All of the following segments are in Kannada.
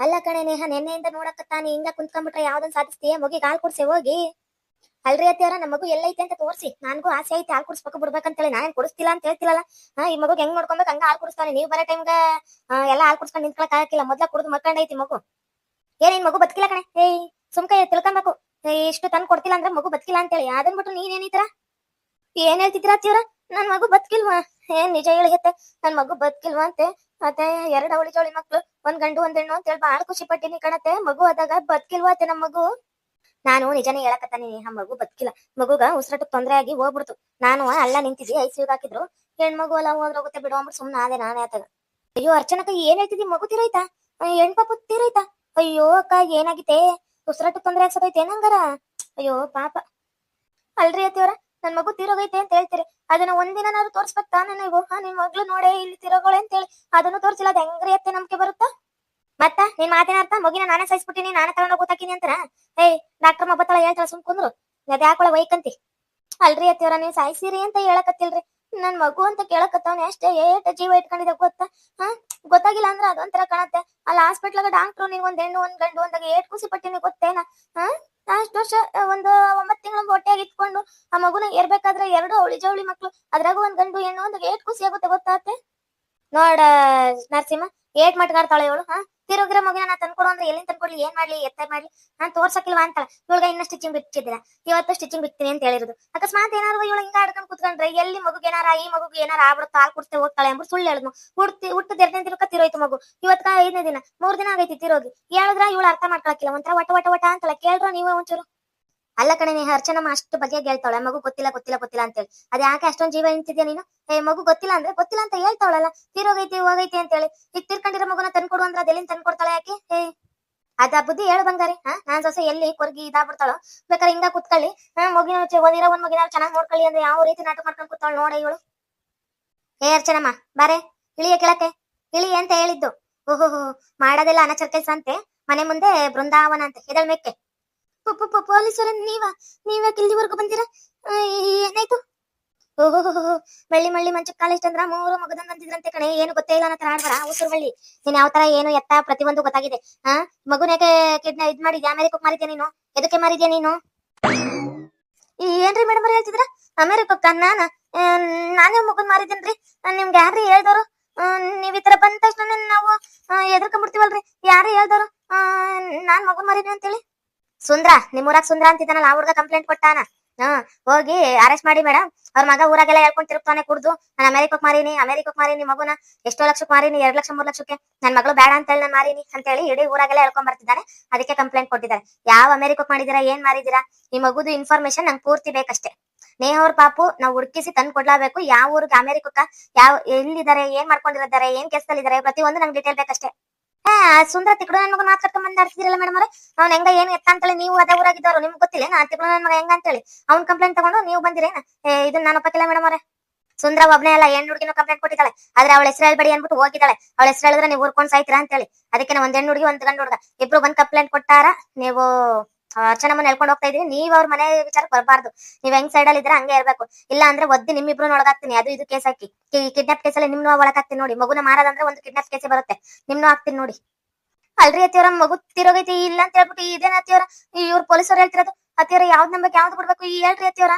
ಅಲ್ಲ ಕಣೆ ನೇಹ, ನಿನ್ನೆಯಿಂದ ತಾನೆ ಹಿಂಗ ಕುಂತ್ಕೊಂಡ್ಬಿಟ್ರೆ ಯಾವ್ದನ್ ಸಾಧಿಸ್ತೀಯ? ಮಗಿ ಹಾಲ್ ಕುಡ್ಸಿ, ಹೋಗಿ. ಅಲ್ರಿ ಅತ್ತಿಯವ್ರ ನಮ್ಮ ಮಗು ಎಲ್ಲೈತೆ ಅಂತ ತೋರಿಸಿ. ನನಗೂ ಆಸೆ ಐತೆ ಹಾಲ್ ಕುಡಿಸ್ಬೇಕು ಬಿಡ್ಬೇಕಂತೇಳಿ. ನಾನೇನ್ ಕುಡಿಸ್ತಿಲ್ಲ ಅಂತ ಹೇಳ್ತಿಲ್ಲ ಹಾ, ಈ ಮಗು ಹೆಂಗ್ ನೋಡ್ಕೊಬೇಕು? ಹಂಗ ಹಾಲ್ ಕುಡಿಸ್ತಾನೆ ನೀವು ಬರೋ ಟೈಮ್ಗ ಎಲ್ಲ ಹಾಲ್ ಕುಡ್ಸ್ಕೊಂಡು ನಿಂತ್ಕೊಳಕ್ ಆಗಕ್ಕಿಲ್ಲ. ಮೊದ್ಲ ಕುಡ್ದು ಮಕ್ಕಂಡೈತಿ ಮಗು. ಏನೇನ್ ಮಗು ಬದುಕಿಲ್ಲ ಕಣೆ. ಏಯ್ ಸುಮ್ಕ ತಿಳ್ಕೊಬೇಕು. ಇಷ್ಟು ತಂದ್ ಕೊಡ್ತಿಲ್ಲ ಅಂದ್ರೆ ಮಗು ಬದುಕಿಲ್ಲ ಅಂತೇಳಿ. ಅದನ್ ಬಿಟ್ಟು ನೀನ್ ಏನೈತಿರ ಏನ್ ಹೇಳ್ತಿದ್ರ ಅತ್ತಿಯವ್ರ? ನನ್ ಮಗು ಬದುಕಿಲ್ವಾ? ಏನ್ ನಿಜ ಹೇಳಿಗತ್ತೆ ನನ್ ಮಗು ಬದುಕಿಲ್ವಾ ಅಂತೆ? ಮತ್ತೆ ಎರಡ್ ಅವಳಿ ಜೋಳಿ ಮಕ್ಳು, ಒಂದ್ ಗಂಡು, ಒಂದ್ ಹೆಣ್ಣು ಅಂತ ಹೇಳಿ ಬಾಳ ಖುಷಿ ಪಟ್ಟಿನಿ ಕಣತೆ ಮಗು ಆದಾಗ ಬದುಕಿಲ್ವಾ ಅತ್ತೆ ನಮ್ ಮಗು? ನಾನು ನಿಜನೇ ಹೇಳಕತ್ತಾನಿ ಆ ಮಗು ಬದ್ಕಿಲ್ಲ. ಮಗುಗ ಉಸಿರಾಟಕ್ ತೊಂದ್ರೆ ಆಗಿ ಹೋಗ್ಬಿಡ್ತು. ನಾನು ಅಲ್ಲ ನಿಂತಿದ್ವಿ ಐಸಿಯು ಹಾಕಿದ್ರು. ಹೆಣ್ಮಗು ಎಲ್ಲ ಹೋಗ್ರೋಗುತ್ತೆ ಬಿಡು ಅಂದ್ಬಿಟ್ಟು ಸುಮ್ನೆ ಆದೆ ನಾನೇ ಆತಾಗ. ಅಯ್ಯೋ ಅರ್ಚನಕ ಏನ್ ಹೇಳ್ತಿದ್ದಿ? ಮಗು ತಿರೈತಾ? ಹೆಣ್ ಪಾಪ ತಿರೈತಾ? ಅಯ್ಯೋ ಅಕ್ಕ, ಏನಾಗಿತ್ತೆ? ಉಸಿರಾಟಕ್ ತೊಂದ್ರೆ ಆಗ್ಸತೈತೆ ಏನಂಗಾರ? ಅಯ್ಯೋ, ಪಾಪ. ಅಲ್ರಿ ಅತ್ತಿಯವ್ರ? ನನ್ ಮಗು ತೀರೋಗೈತೆ ಅಂತ ಹೇಳ್ತೀರಿ. ಅದನ್ನ ಒಂದಿನ ನಾನು ತೋರ್ಸ್ಬೇಕು ತಾನೇ ನೀವು ಹಾ ನಿಮ್ ಮಗ್ಳು ನೋಡೆ ಇಲ್ಲಿ ತಿರೋಗೋಳೆ ಅಂತ ಹೇಳಿ. ಅದನ್ನು ತೋರ್ಸಿಲ್ಲ, ಅದ್ ಹೆಂಗ್ರಿ ಅತ್ತೆ ನಮ್ಗೆ ಬರುತ್ತಾ? ಮತ್ತ ನಿನ್ ಮಾತಿನ ಅರ್ಥ? ಮಗಿನ ನಾನೇ ಸಹಿಸ್ಬಿಟ್ಟಿನಿ, ನಾನೇ ತಗೊಂಡ್ ಗೊತ್ತಾಕಿನಿ ಅಂತಾರ? ಏಯ್ ಡಾಕ್ಟರ್ ಮಬ್ಬತ್ತಳ ಹೇಳ್ತಾಳ ಸುಮ್ ಕುಂದ್ರು. ಅದ್ಯಾಕೊಳ ವೈಕಂತಿ. ಅಲ್ರಿ ಅತ್ತಿಯವ್ರ ನೀವ್ ಸಾಯಿಸಿರಿ ಅಂತ ಹೇಳಕತ್ತಿಲ್ರಿ. ನನ್ ಮಗು ಅಂತ ಕೇಳಕತ್ತವನೆ ಅಷ್ಟೇ ಏಟ ಜೀವ ಇಟ್ಕೊಂಡಿದ್ದೆ ಗೊತ್ತಾ? ಹಾ, ಗೊತ್ತಾಗಿಲ್ಲ ಅಂದ್ರ ಅದೊಂಥರ ಕಾಣತ್ತೆ. ಅಲ್ಲಿ ಹಾಸ್ಪಿಟ್ಲಾಗ ಡಾಕ್ಟ್ರು ನೀವ್ ಒಂದ್ ಹೆಣ್ಣು, ಒಂದ್ ಗಂಡು, ಒಂದಾಗ ಏಟ್ ಖುಷಿ ಪಟ್ಟಿನಿ ಗೊತ್ತೇನ? ಹಾ? ಅಷ್ಟು ವರ್ಷ, ಒಂದು ಒಂಬತ್ ತಿಂಗಳ ಹೊಟ್ಟೆಯಾಗಿ ಇಟ್ಕೊಂಡು ಆ ಮಗುನ ಇರ್ಬೇಕಾದ್ರೆ ಎರಡು ಅವಳಿ ಜವಳಿ ಮಕ್ಳು. ಅದ್ರಾಗ ಒಂದ್ ಗಂಡು, ಹೆಣ್ಣು, ಒಂದು ಏಟ್ ಖುಷಿ ಆಗುತ್ತೆ ಗೊತ್ತಾತೆ ನೋಡ ನರಸಿಂಹ, ಏಟ್ ಮಟ್ಗಾಡ್ತಾಳೆ ಇವಳು ಹಾ? ತಿರುಗಿರ ಮಗುನ ನಾ ತಂದ್ಕೊಡು ಅಂದ್ರೆ ಎಲ್ಲಿಂದ ತಂದ್ಕೊಡ್ಲಿ? ಏನ್ ಮಾಡ್ಲಿ? ಎತ್ತ ಮಾಡ್ಲಿ? ನಾನ್ ತೋರ್ಸಕ್ಕಿಲ್ವಾ ಅಂತ ಇವಳಗ ಇನ್ನ ಸ್ಟಿಚಿಂಗ್ ಬಿಟ್ಟಿದ್ದಿಲ್ಲ ಇವತ್ತು ಸ್ಟಿಚಿಂಗ್ ಬಿಡ್ತೀನಿ ಅಂತ ಹೇಳಿರೋದು. ಅಕಸ್ಮಾತ್ ಏನಾದ್ರು ಇವಳು ಹಿಂಗ ಆಡ್ಕೊಂಡ್ ಕುತ್ಕೊಂಡ್ರೆ ಎಲ್ಲಿ ಮಗುಗೆ ಏನಾರ ಈ ಮಗುಗೆ ಏನಾರ ಆಗ್ಬಿಡುತ್ತೆ ಹಾಲ್ ಕುಡ್ತೇ ಹೋಗ್ತಾಳೆ ಅಂಬು ಸುಳ್ಳು ಹೇಳಿದ್ನು. ಹುಡ್ತಿ ಹುಟ್ಟು ಎರಡನೇ ದಿನಕ್ಕ ತಿರೋಯ್ತು ಮಗು. ಇವತ್ತ ಐದನೇ ದಿನ. ಮೂರ್ ದಿನ ಆಗೈತಿ ತಿರೋಗಿ. ಹೇಳಿದ್ರ ಇವಳು ಅರ್ಥ ಮಾಡ್ಕೊಳಕಿಲ್ಲ ಒಂಥರ ವಟ ವಟ ವಟ ಅಂತಲ್ಲ. ಕೇಳ್ರ ನೀವೇ ಒಂಚೂರು? ಅಲ್ಲ ಕಣೆ, ನೀ ಅರ್ಚನಮ್ಮ ಅಷ್ಟು ಬಗ್ಗೆ ಹೇಳ್ತಾಳೆ ಮಗು ಗೊತ್ತಿಲ್ಲ ಗೊತ್ತಿಲ್ಲ ಗೊತ್ತಿಲ್ಲ ಅಂತೇಳಿ. ಹೇಳಿ ಯಾಕೆ ಅಷ್ಟೊಂದು ಜೀವ ನಿಂತಿದ್ಯಾ ನೀನು? ಏ, ಮಗು ಗೊತ್ತಿಲ್ಲ ಅಂದ್ರೆ ಗೊತ್ತಿಲ್ಲ ಅಂತ ಹೇಳ್ತಾವಳಲ್ಲ. ತೀರೋಗೈತಿ, ಹೋಗೈತಿ ಅಂತೇಳಿ. ಈಗ ತೀರ್ಕೊಂಡಿರೋ ಮಗುನ ತಂದ್ಕೊಡು ಅಂದ್ರೆ ಅದೆಲ್ಲಿಂದ ತಂದ್ಕೊಡ್ತಾಳೆ ಯಾಕೆ? ಏ, ಅದ ಬುದ್ಧಿ ಹೇಳು ಬಂಗಾರಿ. ಹಾ, ನಾನ್ ಸೊಸೆ ಎಲ್ಲಿ ಕೊರ್ಗಿ ಇದಾಗ್ಬಿಡ್ತಾಳೋ? ಬೇಕಾದ್ರೆ ಹಿಂಗ ಕುತ್ಕೊಳ್ಳಿ. ಹಾ ಮಗಿನ ಓದಿರೋ ಒಂದ್ ಮಗಿನ ಚೆನ್ನಾಗ್ ನೋಡ್ಕೊಳ್ಳಿ ಅಂದ್ರೆ ಯಾವ ರೀತಿ ನಾಟಕ ಮಾಡ್ಕೊಂಡ್ ಕೂತಾಳು ನೋಡ ಇವಳು. ಏ ಅರ್ಚನಮ್ಮ ಬಾರೆ, ಇಳಿಯ ಕೆಳಕ್ಕೆ. ಇಳಿ ಅಂತ ಹೇಳಿದ್ದು. ಓಹೋ ಮಾಡೋದೆಲ್ಲ ಅನಚರ ಕೆಲ್ಸ ಅಂತೆ. ಮನೆ ಮುಂದೆ ಬೃಂದಾವನ ಅಂತ ಇದಳ್ ಮೆಕ್ಕೆ ಪೊಲೀಸರ ನೀವ ನೀವ್ಯಾಕೆ ಇಲ್ಲಿವರೆಗೂ ಬಂದಿರಾ? ಆ, ಏನಾಯ್ತು? ಓಹೋ ಮಳ್ಳಿ ಮಳ್ಳಿ ಮಂಚಕ್ ಕಾಲೇಜ್ ಅಂದ್ರ ಮೂರು ಮಗದಂಗ್ ಕಣೆ ಏನು ಗೊತ್ತೇ ಇಲ್ಲ ಅನ್ನೋ ಆಡ್ಬಾರ ಉಸಿರು ಬಳ್ಳಿ. ನೀನ್ ಯಾವ ತರ ಏನು ಎತ್ತ ಪ್ರತಿಯೊಂದು ಗೊತ್ತಾಗಿದೆ. ಹಾ ಮಗುನೇಕೆ ಕಿಡ್ನ ಇದ್ ಮಾಡಿದ್ಯಾ? ಅಮೆರಿಕಕ್ ಮಾರಿದ್ಯಾ ನೀನು? ಎದಕ್ಕೆ ಮಾರಿದ್ಯಾ ನೀನು? ಏನ್ರಿ ಮೇಡಮ್ ಹೇಳ್ತಿದ್ರ? ಅಮೆರಿಕಕ್ಕ ನಾನ? ಆ, ನಾನೇ ಮಗನ್ ಮಾರಿದ್ದೇನ್ರಿ? ಆ, ನಿಮ್ಗೆ ಯಾರ್ರಿ ಹೇಳ್ದವ್ರು ಆ, ನೀವ್ ಈ ತರ ಬಂದ ತಕ್ಷಣ ನಾವು ಎದ್ರಕೊಂಡ್ಬಿಡ್ತೀವಲ್ರಿ ಯಾರು ಹೇಳ್ದವ್ರು ಆ, ನಾನ್ ಮಗನ್ ಮಾರಿದ್ವಿ ಅಂತೇಳಿ? ಸುಂದ್ರ, ನಿಮ್ ಊರಾಗ ಸುಂದ್ರ ಅಂತಿದ್ದಾನಲ್ಲ, ಆ ಹುಡುಗ ಕಂಪ್ಲೇಂಟ್ ಕೊಟ್ಟಾನ? ಹಾ, ಹೋಗಿ ಅರೆಸ್ಟ್ ಮಾಡಿ ಮೇಡಮ್ ಅವ್ರ ಮಗ ಊರಾಗೆಲ್ಲ ಹೇಳ್ಕೊಂಡ್ ತಿರುಪ್ತಾನೆ ಕುಡ್ದು. ನಾನು ಅಮೆರಿಕಕ್ ಮಾರೀನಿ ಅಮೆರಿಕಕ್ ಮಾರೀನಿ ಮಗುನ. ಎಷ್ಟೋ ಲಕ್ಷಕ್ಕೆ ಮಾರೀನಿ, ಎರಡ್ ಲಕ್ಷ, ಮೂರ್ ಲಕ್ಷಕ್ಕೆ. ನನ್ ಮಗಳು ಬೇಡ ಅಂತ ಹೇಳಿ ನಾನು ಮಾರೀನಿ ಅಂತ ಹೇಳಿ ಇಡೀ ಊರಾಗೆಲ್ಲ ಹೇಳ್ಕೊಂಡ್ ಬರ್ತಿದ್ದಾನೆ. ಅದಕ್ಕೆ ಕಂಪ್ಲೇಂಟ್ ಕೊಟ್ಟಿದ್ದಾರೆ. ಯಾವ ಅಮೆರಿಕಕ್ ಮಾಡಿದಿರಾ, ಏನ್ ಮಾರಿದಿರಾ? ಈ ಮಗುದು ಇನ್ಫಾರ್ಮೇಶನ್ ನಂಗೆ ಪೂರ್ತಿ ಬೇಕಷ್ಟೇ. ನೇಹ ಅವ್ರ ಪಾಪು, ನಾವು ಹುಡುಕಿಸಿ ತಂದು ಕೊಡ್ಲಾಬೇಕು ಯಾವ ಊರಿಗೆ, ಅಮೆರಿಕಕ್ಕ, ಯಾವ, ಎಲ್ಲಿದ್ದಾರೆ, ಏನ್ ಮಾಡ್ಕೊಂಡಿದ್ದಾರೆ ಏನ್ ಕೆಲಸದಲ್ಲಿದ್ದಾರೆ ಪ್ರತಿಯೊಂದು ನಂಗೆ ಡೀಟೇಲ್ ಬೇಕಷ್ಟೇ. ಸುಂದರ ತಿಕ್ಕಡು ನನ್ ಮಗ ಮಾತಾಡ್ಕೊಂಡ್ ಬಂದಾಡ್ತಿದಿರಲ್ಲ ಮೇಡಮ್ ಅವ್ರೆ. ಅವ್ನ ಹೆಂಗ ಏನ್ ಎತ್ತ ಅಂತೇಳಿ ನೀವು ಅದೇ ಊರಾಗಿದ್ದವ್ರು, ನಿಮ್ಗೆ ಗೊತ್ತಿಲ್ಲ ನಾ ತಿಕ್ಕಡು ನನ್ ಮಗ ಹೆಂಗ ಅಂತೇಳಿ. ಅವ್ನ್ ಕಂಪ್ಲೇಂಟ್ ತಗೊಂಡು ನೀವು ಬಂದಿರೇನ ಇದನ್ನ ನಾನು ಒಪ್ಪಕ್ಕಿಲ್ಲ ಮೇಡಮ್ ಅವ್ರೆ. ಸುಂದರ ಒಬ್ನೇ ಅಲ್ಲ, ಹೆಣ್ಣು ಹುಡುಗಿನ ಕಂಪ್ಲೇಂಟ್ ಕೊಟ್ಟಿದ್ದಾಳೆ. ಆದ್ರೆ ಅವಳ ಹೆಸರು ಹೇಳ್ಬೇಡಿ ಅನ್ಬಿಟ್ಟು ಹೋಗಿದ್ದಾಳೆ. ಅವಳ ಹೆಸರು ಹೇಳಿದ್ರೆ ನೀವು ಊರ್ಕೊಂಡ್ ಸಾಯ್ತೀರಾ ಅಂತೇಳಿ. ಅದಕ್ಕೆ ಒಂದ್ ಹೆಣ್ಣು ಹುಡುಗಿ, ಒಂದ್ ಗಂಡು ಹುಡುಗ. ಇಬ್ರು ಬಂದ್ ಕಂಪ್ಲೇಂಟ್ ಕೊಟ್ಟಾರ, ನೀವು ಅರ್ಚನಮ್ಮನ ಹೇಳ್ಕೊಂಡು ಹೋಗ್ತಾ ಇದೀನಿ. ನೀವ್ ಅವ್ರ ಮನೆ ವಿಚಾರ ಬರಬಾರ್ದು. ನೀವ್ ಹೆಂಗ್ ಸೈಡ್ ಅಲ್ಲಿ ಇದ್ರೆ ಹಂಗೆ ಇರ್ಬೇಕು. ಇಲ್ಲ ಅಂದ್ರೆ ಒದ್ದಿ ನಿಮ್ಮಿಬ್ರು ಒಳಗಾಗ್ತೀನಿ ಅದು ಇದು ಕೇಸ್ ಹಾಕಿ. ಕಿಡ್ನಾಪ್ ಕೇಸಲ್ಲಿ ನಿಮ್ನು ಒಳಗಾಗ್ತೀನಿ ನೋಡಿ. ಮಗುನ ಮಾರದಂದ್ರೆ ಒಂದು ಕಿಡ್ನಾಪ್ ಕೇಸೇ ಬರುತ್ತೆ. ನಿಮ್ನು ಹಾಕ್ತೀನಿ ನೋಡಿ. ಅಲ್ರಿ ಅತ್ತಿಯವ್ರ, ಮಗು ತಿರೋಗೈತಿ ಇಲ್ಲ ಅಂತ ಹೇಳ್ಬಿಟ್ಟು ಇದೇನ ಅತ್ತಿಯವ್ರ? ಇವ್ರ ಪೊಲೀಸರು ಹೇಳ್ತಿರೋದು? ಅತ್ತಿಯವ್ರ ಯಾವ್ದ್ ನಂಬಕ್ ಯಾವ್ದು ಬಿಡ್ಬೇಕು ಈ ಹೇಳ್ರಿ ಅತ್ತಿಯವ್ರ.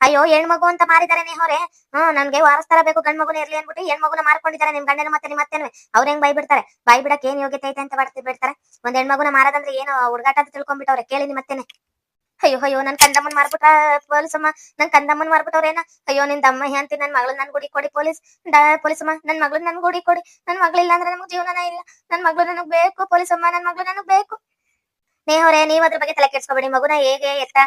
ಅಯ್ಯೋ, ಹೆಣ್ಮಗು ಅಂತ ಮಾರಿದಾರೆ ನೇಹೋರೆ ಹ್ಮ್, ನನ್ಗೆ ವಾರಸ್ತರ ಬೇಕು, ಗಂಡ್ ಮಗುನ ಇರ್ಲಿ ಅನ್ಬಿಟ್ಟು ಹೆಣ್ಮಗುನ ಮಾರ್ಕೊಂಡಿದ್ದಾರೆ ನಿಮ್ ಗಂಡನ ಮತ್ತೆ ನಿಮ್ಮ ಅತ್ತೆನೂ. ಅವ್ರ ಹೆಂಗ್ ಬೈ ಬಿಡ್ತಾರೆ ಬಾಯ್ ಬಿಡಕ್ ಏನ್ ಯೋಗ್ಯತೆ ಐತೆ ಅಂತ ಬರ್ತಿ ಬಿಡ್ತಾರೆ. ಒಂದ್ ಹೆಣ್ಮಗುನ ಮಾರದಂದ್ರೆ ಏನು ಹುಡುಗಾಟ ಅಂತ ತಿಳ್ಕೊಂಡ್ಬಿಟ್ಟವ್ರೆ. ಕೇಳಿ ನಿಮ್ಮ ಅಯ್ಯೋ ಅಯ್ಯೋ, ನನ್ ಕಂದಮ್ಮನ್ ಪೊಲೀಸ್ ಅಮ್ಮ? ನನ್ ಕಂದಮ್ಮನ್ ಮಾರ್ಬಿಟ್ಟವ್ರೇನ ಅಯ್ಯೋ, ನಿನ್ ದಮ್ಮ ಹೆಂತಿ ನನ್ ಮಗಳು ನನ್ ಗುಡಿ ಕೊಡಿ ಪೊಲೀಸ್. ಪೊಲೀಸ್ ಅಮ್ಮ, ನನ್ ಮಗಳು ನನ್ ಗುಡಿ ಕೊಡಿ. ನನ್ ಮಗಳಿಲ್ಲ ಅಂದ್ರೆ ನಮ್ಗೆ ಜೀವನ ಇಲ್ಲ. ನನ್ ಮಗಳು ನನಗ್ ಬೇಕು ಪೊಲೀಸ್ ಅಮ್ಮ, ನನ್ ಮಗಳು ನನಗ್ ಬೇಕು. ನೇಹೋರೆ ನೀವ್ ಅದ್ರ ಬಗ್ಗೆ ತಲೆ ಕೆಡ್ಸ್ಕೊಬೇಡಿ. ಮಗುನ ಹೇಗೆ ಎತ್ತ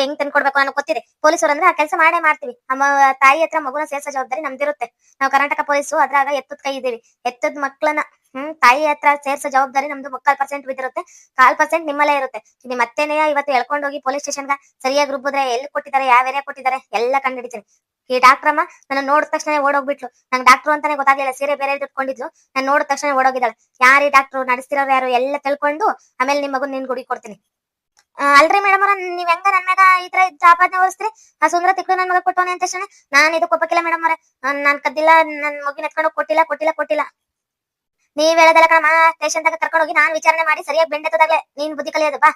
ಹೆಂಗ್ ತಂದ್ಕೊಡ್ಬೇಕು ಅನ್ನೋ ಗೊತ್ತಿದೆ. ಪೊಲೀಸರು ಅಂದ್ರೆ ಆ ಕೆಲಸ ಮಾಡೇ ಮಾಡ್ತೀವಿ. ನಮ್ಮ ತಾಯಿ ಹತ್ರ ಮಗುನ ಸೇರ್ಸೋ ಜವಾಬ್ದಾರಿ ನಮ್ದಿರುತ್ತೆ. ನಾವು ಕರ್ನಾಟಕ ಪೊಲೀಸು, ಅದ್ರಾಗ ಎತ್ತದ ಕೈ ಇದೀವಿ ಎತ್ತದ ಮಕ್ಕಳನ್ನ ಹ್ಮ್, ತಾಯಿ ಹತ್ರ ಸೇರ್ಸೋ ಜವಾಬ್ದಾರಿ ನಮ್ದು ಮುಕ್ಕಾಲ್ ಪರ್ಸೆಂಟ್ ಬಿದ್ದಿರುತ್ತೆ. ಕಾಲ್ ಪರ್ಸೆಂಟ್ ನಿಮ್ಮಲ್ಲೇ ಇರುತ್ತೆ. ನಿಮ್ಮ ಅತ್ತೆನೇ ಇವತ್ತು ಎಳ್ಕೊಂಡು ಹೋಗಿ ಪೊಲೀಸ್ ಸ್ಟೇಷನ್ಗ ಸರಿಯಾಗಿ ರುಬ್ಬಿದ್ರೆ ಎಲ್ಲಿ ಕೊಟ್ಟಿದ್ದಾರೆ, ಯಾವ ಏರಿಯಾ ಕೊಟ್ಟಿದ್ದಾರೆ ಎಲ್ಲ ಕಂಡಿಡಿತೀನಿ ಈ ಡಾಕ್ಟ್ರಮ್ಮ ನನ್ನ ನೋಡಿದ ತಕ್ಷಣ ಓಡೋಗ್ಬಿಟ್ಲು. ನಂಗೆ ಡಾಕ್ಟ್ರು ಅಂತಾನೆ ಗೊತ್ತಾಗ್ಲಿಲ್ಲ, ಸೀರೆ ಬೇರೆ ಇಟ್ಕೊಂಡಿದ್ಲು ನಾನು ನೋಡಿದ ತಕ್ಷಣ ಓಡೋಗಿದ್ದಾಳೆ. ಯಾರು ಈ ಡಾಕ್ಟ್ರು ನಡೆಸ್ತಿರೋರು ಯಾರು ಎಲ್ಲ ತಿಳ್ಕೊಂಡು ಆಮೇಲೆ ನಿಮ್ಮ ಮಗನ್ ನಿನ್ ಗುಡಿ ಕೊಡ್ತೀನಿ. ಅಲ್ರಿ ಮೇಡಮ್ ಅವ್ರ, ನೀವ್ ಹೆಂಗ ನನ್ ಮಗ ಈ ತರ ಜಾಪಾದ್ನೆ ಆ ಸುಂದರ ತಿಕ್ಳು ನನ್ ಮಗ ಕೊಟ್ಟವನೇ ಅಂತ ತಕ್ಷಣ ನಾನ್ ಇದು ಕೊಪ್ಪಕ್ಕಿಲ್ಲ ಮೇಡಮ್ ಅವ್ರೆ. ನಾನ್ ಕದ್ದಿಲ್ಲ, ನನ್ ಮಗಿನ ಎತ್ಕೊಂಡು ಕೊಟ್ಟಿಲ್ಲ ಕೊಟ್ಟಿಲ್ಲ ಕೊಟ್ಟಿಲ್ಲ. ನೀವ್ ಹೇಳದಲ್ಲ ಕಣಮ್ಮ ಸ್ಟೇಷನ್ ತಗ ಕರ್ಕೊಂಡು ಹೋಗಿ ನಾನ್ ವಿಚಾರಣೆ ಮಾಡಿ ಸರಿಯಾಗಿ ಬೆಂಡೆತ್ತದಾಗ್ಲೆ ನೀನ್ ಬುದ್ಧಿ ಕಲಿಯೋದು ಬಾ.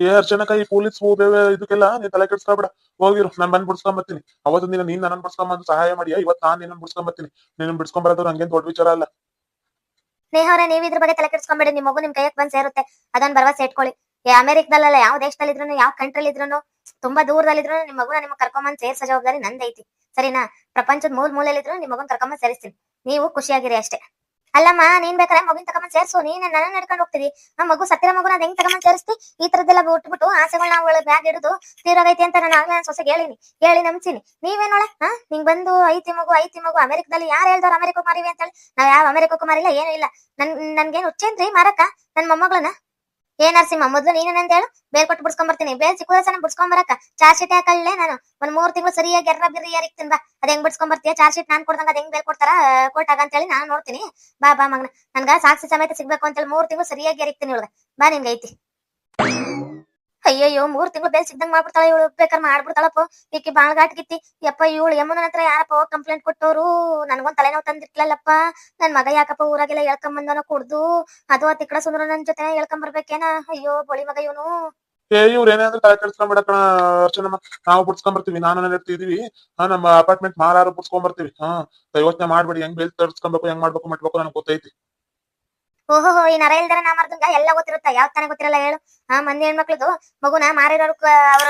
ಏ ಅರ್ಚನಕ ಈ ಪೊಲೀಸ್ ಹೋದೇವೆ ಇದಕ್ಕೆಲ್ಲ ನೀನ್ ತಲೆ ಕೆಡ್ಸ್ಕೊಬೇಡ. ಹೋಗಿರು ನಾನ್ ಬಂದ್ ಬಿಡ್ಸ್ಕೊಂಬತ್ತೀನಿ ಅವತ್ತು ದಿನ ನೀನ್ ನನ್ನ ಬಿಡ್ಸ್ಕೊಂಬಂದು ಸಹಾಯ ಮಾಡಿಯ? ಇವತ್ ನಾನ್ ನಿನ್ನ ಬಿಡ್ಸ್ಕೊಂಬತ್ತೀನಿ ನಿನ್ನ ಬಿಡ್ಸ್ಕೊಂಬರೋದು ಹಂಗೇನ್ ದೊಡ್ಡ ವಿಚಾರ ಅಲ್ಲ. ಸ್ನೇಹವ್ರೆ ನೀವ್ ಇದ್ರ ಬಗ್ಗೆ ತಲೆ ಕೆಡ್ಸ್ಕೊಂಬೇಡಿ. ನಿಮ್ ಮಗು ನಿಮ್ ಕೈಯಕ್ ಬಂದ್ ಸೇರುತ್ತೆ. ಅದನ್ ಭರವಸೆ ಇಟ್ಕೊಳ್ಳಿ. ಏ ಅಮೆರಿಕದಲ್ಲ ಯಾವ ದೇಶದಲ್ಲಿ ಇದ್ರು ಯಾವ ಕಂಟ್ರಿಲಿ ಇದ್ರು ತುಂಬಾ ದೂರದಲ್ಲಿದ್ರು ನಿಮ್ ಮಗುನ ನಿಮ್ ಕರ್ಕೊಂಬಂದ್ ಸೇರ್ಸೋ ಜವಾಬ್ದಾರಿ ನಂದೈತಿ. ಸರಿನಾ? ಪ್ರಪಂಚದ ಮೂಲ್ ಮೂಲೆಯಲ್ಲಿದ್ರು ನಿಮ್ ಮಗುನ್ ಕರ್ಕೊಂಬಂದ್ ಸೇರಿಸ್ತೀನಿ. ನೀವು ಖುಷಿಯಾಗಿರಿ ಅಷ್ಟೇ. ಅಲ್ಲಮ್ಮ, ನೀನ್ ಬೇಕಾದ್ರೆ ಮಗುನ್ ತಗೊಂಡ್ ಸೇರ್ಸು. ನೀನ್ ನನ್ನ ನಡ್ಕೊಂಡು ಹೋಗ್ತೀವಿ. ಆ ಮಗು ಸತ್ತಿರ ಮಗುನ ಅದ್ ಹೆಂಗ್ ತಗೊಂಡ್ ಸೇರಿಸ್ತಿ? ಈ ತರದ್ದೆಲ್ಲ ಬಿಟ್ಬಿಟ್ಟು ಆಸೆಗಳನ್ನ ಅವಳ ಬ್ಯಾಗ್ ಹಿಡಿದು ತೀರೋಗೈತಿ ಅಂತ ನಾನು ಆಗ್ಲೇ ಸೊಸೆ ಹೇಳಿನಿ. ಹೇಳಿ ನಂಬಿಸಿನಿ ನೀವೇನೋಳ? ಹಾ ನಿಂಗ್ ಬಂದು ಐತಿ ಮಗು ಐತಿ ಮಗು. ಅಮೆರಿಕದಲ್ಲಿ ಯಾರು ಹೇಳ್ದವ್ರು ಅಮೆರಿಕಕ್ಕೆ ಮಾರಿವಿ ಅಂತ ಹೇಳಿ ನಾವ್ ಯಾವ ಅಮೆರಿಕಕ್ಕೂ ಮಾರಿಲ್ಲ, ಏನೂ ಇಲ್ಲ. ನನ್ ನನ್ಗೇನ್ ಹುಚ್ಚೇನ್ರಿ, ಮಾರಕ್ಕ? ನನ್ ಮೊಮ್ಮಗಳನ್ನ? ಏ ನರಸಿಂಹ, ಮೊದ್ಲು ನೀನೇನಂತ ಹೇಳು. ಬೇಲ್ ಕೊಟ್ಟು ಬಿಡ್ಸ್ಕೊಂಡ್ ಬರ್ತೀನಿ ಬೇಲ್ ಸಿಕ್ಕುದ ಸಣ್ಣ ಬಿಡ್ಸ್ಕೊಂಡ್ ಬರಕ್ಕ ಚಾರ್ಜ್ ಶೀಟ್ ಹಾಕಲ್ಲೇ ನಾನು. ಒಂದ್ ಮೂರ್ ತಿಂಗಳು ಸರಿಯಾಗಿ ಎರ್ರ ಬಿರ್ರಿ ತಿನ್ ಬಾ ಅದ್ ಹೆಂಗ್ ಬಿಡ್ಸ್ಕೊಂಡ್ ಬರ್ತೀಯ ಶೀಟ್ ನಾನ್ ಕೊಡ್ದಂಗ ಅದ್ ಹೆಂಗ್ ಬೇಲ್ ಕೊಡ್ತಾರ? ಕೊಟ್ಟಾಗ ಅಂತ ಹೇಳಿ ನಾನ್ ನೋಡ್ತೀನಿ. ಬಾ ಬಾ ಮಗನ. ನನ್ಗ ಸಾಕ್ಷಿ ಸಮೇತ ಸಿಗ್ಬೇಕು ಅಂತ ಹೇಳಿ ಮೂರ್ ತಿಂಗಳು ಸರಿಯಾಗಿ ಯಾರಿಕ್ತೀನಿ ತಿನ್ ಬಾ ನಿನ್ಗೆ ಐತಿ ಅಯ್ಯಯ್ಯೋ, ಮೂರ್ ತಿಂಗಳು ಬೇಲ್ ಸಿಗ್ದಂಗ್ ಮಾಡ್ಬಿಡ್ತಾಳ ಇವಳು. ಬೇಕಾದ್ರೆ ಮಾಡ್ಬಿಡ್ತಾಳಪ್ಪ. ಈಕಿ ಬಾಳ್ ಗಾಟ್ಗಿತ್ತಿ ಯಪ್ಪ, ಇವಳು ಯಮ್ಮನ ಹತ್ರ ಯಾರಪ್ಪ ಕಂಪ್ಲೇಂಟ್ ಕೊಟ್ಟವ್ರು ನನ್ಗೊಂದ್ ತಲೆನೋವು ತಂದಿಟ್ಲಲ್ಲಪ್ಪ ನನ್ ಮಗ ಯಾಕಪ್ಪ ಊರಾಗೆಲ್ಲ ಹೇಳ್ಕೊಂಡ್ ಬಂದವನ ಕುಡ್ದು? ಅದು ಆ ತಿಕ್ಕಡ ಸುಂದ್ರ ನನ್ ಜೊತೆ ಹೇಳ್ಕೊಂಡ್ ಬರ್ಬೇಕೇನ ಅಯ್ಯೋ, ಬಳಿ ಮಗ ಇವನು. ಏ, ಇವ್ರ ಏನಾದ್ರು ತಲೆ ಕೆಡ್ಸ್ಕೊಂಬೇಡ ಕಣ ಅರ್ಚನಮ್ಮ ನಾವು ಬಿಡ್ಸ್ಕೊಂಬರ್ತೀವಿ ನಾನು ನನ್ನ ಇರ್ತಿದೀವಿ. ಹಾ, ನಮ್ಮ ಅಪಾರ್ಟ್ಮೆಂಟ್ ಮಾರಾರು ಬಿಡ್ಸ್ಕೊಂಬರ್ತೀವಿ ಹಾ ಯೋಚನೆ ಮಾಡ್ಬೇಡಿ, ಹೆಂಗ್ ಬೇಲ್ ತರ್ಸ್ಕೊಬೇಕು ಹೆಂಗ್ ಮಾಡ್ಬೇಕು ಮಾಡ್ಬೇಕು ನನಗೆ ಗೊತ್ತೈತಿ. ಓಹೋ, ಈ ನರ ಇಲ್ದಾರ ನಾ ಮಾರ್ದಂಗ ಎಲ್ಲ ಗೊತ್ತಿರುತ್ತ? ಯಾವ ತಾನೇ ಗೊತ್ತಿರಲ್ಲ ಹೇಳು. ಆ ಮಂದಿ ಹೆಣ್ಮಕ್ಳದು ಮಗುನ ಮಾರಿರೋರು ಅವ್ರ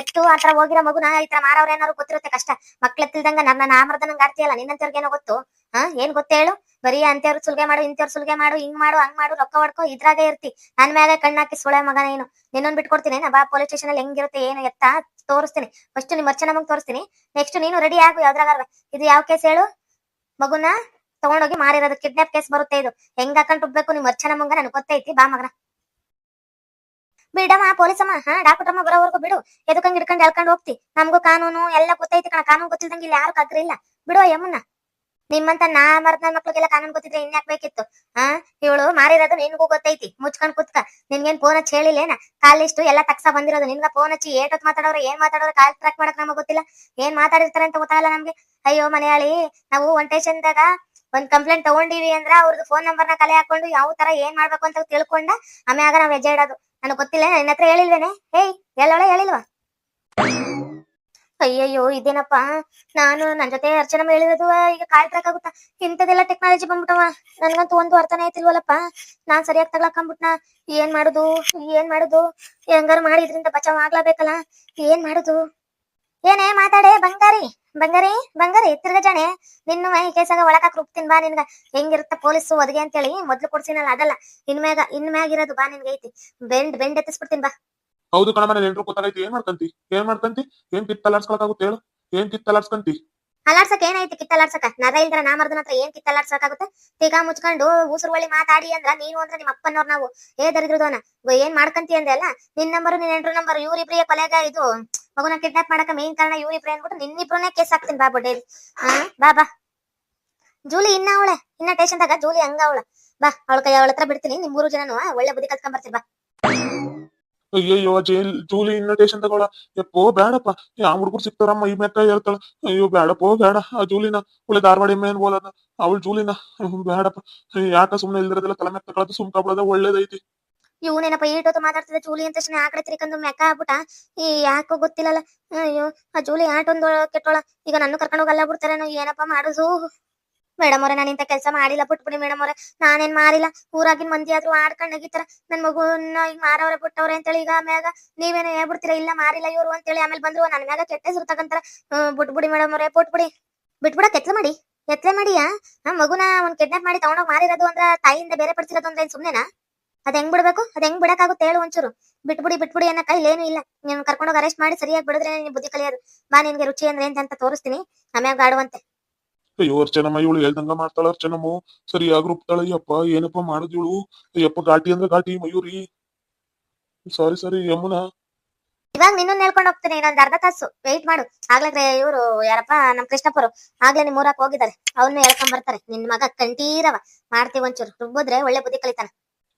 ಎತ್ತು ಆತರ ಹೋಗಿರೋ ಮಗುನ ಈ ತರ ಮಾರವ್ರ ಏನಾರು ಗೊತ್ತಿರುತ್ತೆ ಕಷ್ಟ. ಮಕ್ಳತ್ತಿಲ್ದಂಗ ನನ್ನ ನಾ ಮರ್ದನಂಗ ಆಡ್ತೀಯಲ್ಲ ನಿನ್ನಂತವ್ರಿಗೆ ಏನೋ ಗೊತ್ತು? ಹಾ ಏನ್ ಗೊತ್ತ ಹೇಳು? ಬರೀ ಅಂತವ್ರು ಸುಲ್ಗೆ ಮಾಡು ಇಂತವ್ರು ಸುಲ್ಗೆ ಮಾಡು, ಹಿಂಗ್ ಮಾಡು, ಹಂಗ್ ಮಾಡು, ರೊಕ್ಕ ಹೊಡ್ಕೊ, ಇದ್ರಾಗೆ ಇರ್ತಿ. ನನ್ ಮ್ಯಾಗ ಕಣ್ಣಾಕಿ ಸುಳೆ ಮಗ ಏನು ನಿನ್ನೊಂದ್ ಬಿಟ್ಕೊಡ್ತೀನಿ ಬಾ ಪೊಲೀಸ್ ಸ್ಟೇಷನ್ ಅಲ್ಲಿ ಹೆಂಗಿರುತ್ತೆ, ಏನು ಎತ್ತ ತೋರಿಸ್ತೀನಿ. ಫಸ್ಟ್ ನಿಮ್ ಅರ್ಚನ ತೋರಿಸ್ತೀನಿ. ನೆಕ್ಸ್ಟ್ ನೀನು ರೆಡಿ ಆಗು ಯಾವ್ದ್ರಾಗ ಇದು ಯಾವ ಕೇಸ್ ಹೇಳು? ಮಗುನ ತಗೊಂಡೋಗಿ ಮಾರಿರೋದು ಕಿಡ್ನಾಪ್ ಕೇಸ್ ಬರುತ್ತೆ ಇದು. ಹೆಂಗ್ ಹಾಕೊಂಡ್ ಹುಡ್ಬೇಕು ನಿಮ್ ಅರ್ಚನ ನನ್ಗೆ ಗೊತ್ತೈತಿ, ಬಾ ಮಗನ. ಬಿಡಮ್ಮ, ಪೊಲೀಸಮ್ಮ, ಹಾ ಡಾಕ್ಟ್ರಮ್ಮ ಬರೋವರೆಗೂ ಬಿಡು. ಎದಕ್ಕಂಗ್ ಹಿಡ್ಕೊಂಡು ಎಳ್ಕೊಂಡ್ ಹೋಗ್ತಿ? ನಮಗೂ ಕಾನೂನು ಎಲ್ಲ ಗೊತ್ತೈತಿ ಕಣ, ಕಾನೂನು ಗೊತ್ತಿಲ್ದಂಗ ಇಲ್ಲಿ ಯಾರು ಕಗ್ರಿ ಇಲ್ಲ. ಬಿಡು ಯಮ್ಮನ್ನ ನಿಮ್ಮಂತ ನಾ ಮರದ ನನ್ ಮಕ್ಳಿಗೆಲ್ಲ ಕಾನೂನು ಗೊತ್ತಿದ್ರೆ ಇನ್ಯಾಕ್ ಬೇಕಿತ್ತು? ಹಾ, ಇವಳು ಮಾರಿರೋದು ನಿನ್ಗೂ ಗೊತ್ತೈತಿ. ಮುಚ್ಕೊಂಡ್ ಕುತ್ಕ. ನಿನ್ಗೇನ್ ಫೋನ್ ಹಚ್ಚಿ ಹೇಳಿಲ್ಲೇನ? ಕಾಲಿಷ್ಟು ಎಲ್ಲ ತಕ್ಸ ಬಂದಿರೋದು. ನಿನ್ಗ ಫೋನ್ ಹಚ್ಚಿ ಏಟೊತ್ ಮಾತಾಡೋರು, ಏನ್ ಮಾತಾಡೋರು, ಕಾಲ್ ಟ್ರ್ಯಾಕ್ ಮಾಡಕ್ ನಮಗ್ ಗೊತ್ತಿಲ್ಲ. ಏನ್ ಮಾತಾಡಿರ್ತಾರೆ ಅಂತ ಗೊತ್ತಾಗಲ್ಲ ನಮ್ಗೆ? ಅಯ್ಯೋ ಮನೆಯಾಳಿ, ನಾವು ಒಂಟೇಶನ್ದಾಗ ಒಂದ್ ಕಂಪ್ಲೇಂಟ್ ತಗೊಂಡಿವಿ ಅಂದ್ರ ಅವ್ರದ್ದು ಫೋನ್ ನಂಬರ್ನ ಕಲೆ ಹಾಕೊಂಡು ಯಾವ ತರ ಏನ್ ಮಾಡ್ಬೇಕು ಅಂತ ತಿಳ್ಕೊಂಡ ಆಮ್ಯಾಗ ನಾವ್ ಹೆಜ್ಜೆ ಇಡೋದು. ನನಗ್ ಗೊತ್ತಿಲ್ಲ, ನಿನ್ನ ಹತ್ರ ಹೇಳಿಲ್ವೇನೆ? ಹೇಯ್, ಹೇಳೋಳ, ಹೇಳಿಲ್ವಾ? ಅಯ್ಯಯ್ಯೋ, ಇದೇನಪ್ಪ? ನಾನು ನನ್ ಜೊತೆ ಅರ್ಚನ ಹೇಳಿರೋದು ಈಗ ಕಾಲ್ ಟ್ರ್ಯಾಕ್ ಆಗುತ್ತಾ? ಇಂಥದೆಲ್ಲ ಟೆಕ್ನಾಲಜಿ ಬಂದ್ಬಿಟ್ಟವ. ನನ್ಗಂತೂ ಒಂದು ಅರ್ಥನೇ ಆಯ್ತಿಲ್ವಲ್ಲಪ್ಪ ನಾನ್ ಸರಿಯಾಗಿ ತಗ್ಲಾಕಂಬಿಟ್ನ? ಏನ್ ಮಾಡುದು? ಏನ್ ಮಾಡುದು? ಹೆಂಗಾರು ಮಾಡಿ ಇದ್ರಿಂದ ಬಚಾವ್ ಆಗ್ಲಾಬೇಕಲ್ಲ ಏನ್ ಮಾಡುದು? ಏನೇ, ಮಾತಾಡೆ, ಬಂಗಾರಿ! ಬಂಗಾರಿ ಬಂಗಾರಿ, ತಿರ್ಗ ಜಾಣೆ. ನಿನ್ನ ಮೈ ಕೇಸಾಗ ಒಳಕಾಕ್ ರುಬ್ತೀನಿ ಬಾ ನಿನ್ಗ. ಹೆಂಗಿರುತ್ತ ಪೊಲೀಸ್ ಒದಗೆ ಅಂತೇಳಿ ಮೊದ್ಲು ಕೊಡ್ಸಿನಲ್ಲ, ಅದಲ್ಲ. ಇನ್ಮ್ಯಾಗ ಇರೋದು ಬಾ ನಿನ್ಗೆ ಐತಿ. ಬೆಂಡ್ ಬೆಂಡ್ ಎತ್ತಿಸ್ಬಿಡ್ತೀನಿ ಬಾ. ಹೌದು ಕಣ ಮನೆ ಎಲ್ರು ಗೊತ್ತಾಗೈತಿ ಏನ್ ಮಾಡ್ಕಂತಿ? ಏನ್ ಮಾಡ್ಕಂತಿ? ಏನ್ ಕಿತ್ ತಲಾಡ್ಸ್ಕೊಳಕಾಗುತ್ತೆ ಹೇಳು? ಏನ್ ಕಿತ್ ತಲಾಡ್ಸ್ಕಂತಿ? ಅಲಾಡ್ಸಕ್ ಏನೈತಿ ಕಿತ್ತಲಾಡ್ಸಕ ನರ ಇಲ್ದ್ರ ನಾ ಮರ್ದನ ಹತ್ರ ಏನ್ ಕಿತ್ತಲಾಡ್ಸಕಾಗುತ್ತೆ ತೀಗ ಮುಚ್ಕೊಂಡು ಒಳ್ಳಿ ಮಾತಾಡಿ ಅಂದ್ರ ನೀನು ಅಂದ್ರೆ ನಿಮ್ಮ ಅಪ್ಪನವ್ರ ನಾವು. ಏ ದರಿದ್ರದವನ ಏನ್ ಮಾಡ್ಕಂತಿ ಅಂದೆ ಅಲ್ಲ? ನಿನ್ ನಂಬರ್ ನಿನ್ ಎಂಟ್ರ ನಂಬರ್ ಇವ್ರಿಬ್ರಿಯ ಕೊಲೆಗ ಇದು ಮಗುನ ಕಿಡ್ನಾಪ್ ಮಾಡಕ ಮೇನ್ ಕಾರಣ ಇವ್ರಿಬ್ರಿ ಅನ್ಬಿಟ್ಟು ನಿನ್ನಿಬ್ರನ್ನೇ ಕೇಸ್ ಹಾಕ್ತೀನಿ ಬಾ ಬಡ್ಡೇಲಿ ಹಾ, ಬಾ ಬಾ. ಜೂಲಿ ಇನ್ನ ಅವಳೆ, ಇನ್ನ ಟೇಷನ್ದಾಗ ಜೂಲಿ ಹಂಗ ಅವಳ. ಬಾ, ಅವಳ ಕೈ ಅವಳ ಹತ್ರ ಬಿಡ್ತೀನಿ ನಿಮ್ ಮೂರು ಜನನು ಒಳ್ಳೆ ಬುದ್ಧಿ ಕಲ್ತ್ಕೊಂಡ್ ಬರ್ತೀನಿ, ಬಾ. ಅಯ್ಯಯ್ಯೋ ಜೈಲ್ ಜೂಲಿ ಇನ್ವಿಟೇಷನ್ ತಗೊಳ. ಯಪ್ಪೋ ಬೇಡಪ್ಪ ಯಾ ಹುಡುಗರು ಸಿಗ್ತಾರಮ್ಮ ಈ ಮೆತ್ತ ಹೇಳ್ತಾಳ. ಅಯ್ಯೋ ಬೇಡಪ್ಪೋ ಬೇಡ ಆ ಜೂಲಿನ ಉಳಿ ಧಾರವಾಡ ಎಮ್ಮೆ ಏನ್ ಬೋಲದ ಅವಳು ಜೂಲಿನ. ಬೇಡಪ್ಪ ಯಾಕ ಸುಮ್ನೆ ಇಲ್ದಿರೋದೆಲ್ಲ ತಲೆ ಮೆತ್ತ ಕಳೆದು ಸುಮ್ಕ ಬಿಡೋದ ಒಳ್ಳೇದೈತಿ. ಇವನೇನಪ್ಪ ಅಂತ ಮಾತಾಡ್ತಿದ್ದ ಜೂಲಿ ಅಂತ ಆ ಕಡೆ ತಿರ್ಕೊಂಡು ಮೆಕ್ಕ ಆಗ್ಬಿಟ್ಟ. ಈ ಯಾಕೋ ಗೊತ್ತಿಲ್ಲಲ್ಲ. ಅಯ್ಯೋ, ಆ ಜೂಲಿ ಆಟೊಂದು ಕೆಟ್ಟೋಳ. ಈಗ ನನ್ನ ಕರ್ಕೊಂಡು ಹೋಗಲ್ಲ ಬಿಡ್ತಾರೇನೋ, ಏನಪ್ಪ ಮಾಡುದು? ಮೇಡಮ್ ಅವ್ರೆ, ನಾನು ಇಂಥ ಕೆಲಸ ಮಾಡಿಲ್ಲ. ಬಿಟ್ಬಿಡಿ ಮೇಡಮ್ ಅವ್ರೆ, ನಾನೇನ್ ಮಾರಿಲ್ಲ ಊರಾಗಿನ ಮಂದಿ ಆದ್ರೂ ಆಡ್ಕೊಂಡ್ ನಗಿತಾರ ನನ್ ಮಗುನ ಈಗ ಮಾರವ್ರೆ ಬಿಟ್ಟವ್ರೆ ಅಂತೇಳಿ ಈಗ ಆಮ್ಯಾಗ ನೀವೇನೋ ಹೇಳ್ಬಿಡ್ತೀರಾ? ಇಲ್ಲ, ಮಾರಿಲ್ಲ ಇವ್ರು ಅಂತೇಳಿ ಆಮೇಲೆ ಬಂದ್ರು, ನನ್ ಮ್ಯಾಗ ಕೆಟ್ಟ ಹೆಸರು ತಗಂತಾರ. ಬಿಟ್ಬಿಡಿ ಮೇಡಮ್ ಅವ್ರೆ ಬಿಟ್ಬಿಡಿ ಬಿಟ್ಬಿಡ ಕೆತ್ಲ ಮಾಡಿ, ಎತ್ಲೆ ಮಾಡಿಯಾ? ಆ ಮಗುನ ಒಂದ್ ಕಿಡ್ನಾಪ್ ಮಾಡಿ ತಗೊಂಡೋಗ್ ಮಾರಿರೋದು ಅಂದ್ರ ತಾಯಿಯಿಂದ ಬೇರೆ ಪಡಿಸಿರೋದು ಅಂದ್ರೆ ಸುಮ್ನೆನಾ? ಅದ್ ಹೆಂಗ್ ಬಿಡ್ಬೇಕು? ಅದ್ ಹೆಂಗ್ ಬಿಡಕ್ಕಾಗುತ್ತೆ ಹೇಳು ಒಂಚೂರು. ಬಿಟ್ಬಿಡಿ ಬಿಟ್ಬಿಡಿ ಅನ್ನೋ ಕೈಲಿ ಏನು ಇಲ್ಲ. ನೀನ್ ಕರ್ಕೊಂಡೋಗಿ ಅರೆಸ್ಟ್ ಮಾಡಿ ಸರಿಯಾಗಿ ಬಿಡಿದ್ರೆ ನೀನ್ ಬುದ್ಧಿ ಕಲಿಯೋದು. ಬಾ ನಿನ್ಗೆ ರುಚಿ ಅಂದ್ರೆ ಅಂತ ತೋರಿಸ್ತೀನಿ. ಆಮ್ಯಾಗ ಆಡುವಂತೆ. ಅಯ್ಯೋ ಅರ್ಚನಮ್ಮ ಇವಳು ಹೇಳ್ದಂಗ ಮಾಡ್ತಾಳ ಅರ್ಚನಮ್ಮ. ಸರಿಯಾಗಿ ರುಬ್ತಾಳ ಅಯ್ಯಪ್ಪ ಏನಪ್ಪ ಮಾಡುದ್ ಅಯ್ಯಪ್ಪ ಯಪ್ಪ ಘಾಟಿ ಅಂದ್ರೆ ಘಾಟಿ ಮಯೂರಿ. ಸಾರಿ ಸಾರಿ ಯಮುನಾ. ಇವಾಗ ನಿನ್ನ ಹೇಳ್ಕೊಂಡು ಹೋಗ್ತೀನಿ ಇನ್ನೊಂದ್ ಅರ್ಧ ತಾಸು. ವೆಯ್ಟ್ ಮಾಡು. ಆಗ್ಲೇ ಇವರು ಯಾರಪ್ಪ ನಮ್ ಕೃಷ್ಣಪ್ಪರು. ಆಗ್ಲೇ ನಿಮ್ ಊರಾಕ್ ಹೋಗಿದ್ದಾರೆ. ಅವನ್ನ ಹೇಳ್ಕೊಂಡ್ ಬರ್ತಾರೆ. ನಿನ್ ಮಗ ಕಂಠೀರವ. ಮಾಡ್ತೀವಿ ಒಂಚೂರು. ರುಬ್ಬಿದ್ರೆ ಒಳ್ಳೆ ಬುದ್ಧಿ ಕಲಿತಾನ.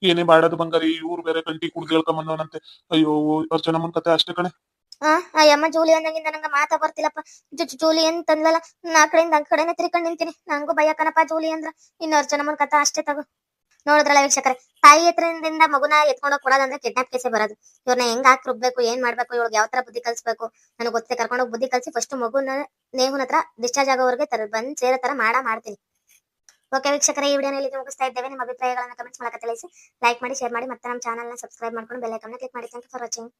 ಏನೇ ಬಾಡದು ಬಂಗಾರಿ ಇವ್ರು ಬೇರೆ ಕಂಟಿ ಕುಡ್ದು ಹೇಳ್ಕೊಂಬಂದವನಂತೆ ಅಯ್ಯೋ ಅರ್ಚನಮ್ಮನ್ ಕತೆ ಅಷ್ಟೇ ಕಣೆ. ಆ ಆ ಯಮ್ಮ ಜೂಲಿ ಅಂದಂಗಿಂದ ನಂಗ ಮಾತಾ ಬರ್ತಿಲ್ಲಪ್ಪ. ಜೂಲಿ ಅಂತಂದ್ಲಲ್ಲ ನಾ ಕಡೆಯಿಂದ ಆ ಕಡೆನೆ ತಿರ್ಕೊಂಡ್ ನಿಂತೀನಿ. ನಂಗೂ ಭಯಕನಪ್ಪ ಜೂಲಿ ಅಂದ್ರ. ಇನ್ನು ಅರ್ಚನಮ್ಮನ್ ಕಥಾ ಅಷ್ಟೇ ತಗೋ. ನೋಡಿದ್ರಲ್ಲ ವೀಕ್ಷಕರೇ, ತಾಯಿ ಹತ್ರದಿಂದ ಮಗುನ ಎತ್ಕೊಂಡೋಗ್ ಕೊಡೋದಂದ್ರೆ ಕಿಡ್ನಾಪ್ ಕೇಸೆ ಬರೋದು. ಇವ್ರನ್ನ ಹೆಂಗ್ ಹಾಕಿ ರುಬ್ಬೇಕು ಏನ್ ಮಾಡ್ಬೇಕು ಇವ್ರಿಗೆ ಯಾವ ತರ ಬುದ್ಧಿ ಕಲ್ಸ್ಬೇಕು? ನನಗೆ ಗೊತ್ತಿದೆ ಕರ್ಕೊಂಡೋಗಿ ಬುದ್ಧಿ ಕಲ್ಸಿ ಫಸ್ಟ್ ಮಗುನ ನೇಹುನ ಹತ್ರ ಡಿಸ್ಚಾರ್ಜ್ ಆಗೋವರೆಗೆ ತರ, ಬಂದ್ ಸೇರೋ ತರ ಮಾಡ, ಮಾಡ್ತೀನಿ. ಓಕೆ ವೀಕ್ಷಕರೇ, ಈ ವಿಡಿಯೋನ ಇಲ್ಲಿಗೆ ಮುಗಿಸ್ತಾ ಇದ್ದೇವೆ. ನಿಮ್ಮ ಅಭಿಪ್ರಾಯಗಳನ್ನ ಕಮೆಂಟ್ಸ್ ಮೂಲಕ ತಿಳಿಸಿ. ಲೈಕ್ ಮಾಡಿ ಶೇರ್ ಮಾಡಿ, ಮತ್ತೆ ನಮ್ಮ ಚಾನಲ್ನ ಸಬ್ಸ್ಕ್ರೈಬ್ ಮಾಡ್ಕೊಂಡು ಬೆಲ್ ಐಕನ್ನ ಕ್ಲಿಕ್ ಮಾಡಿ. Thank for watching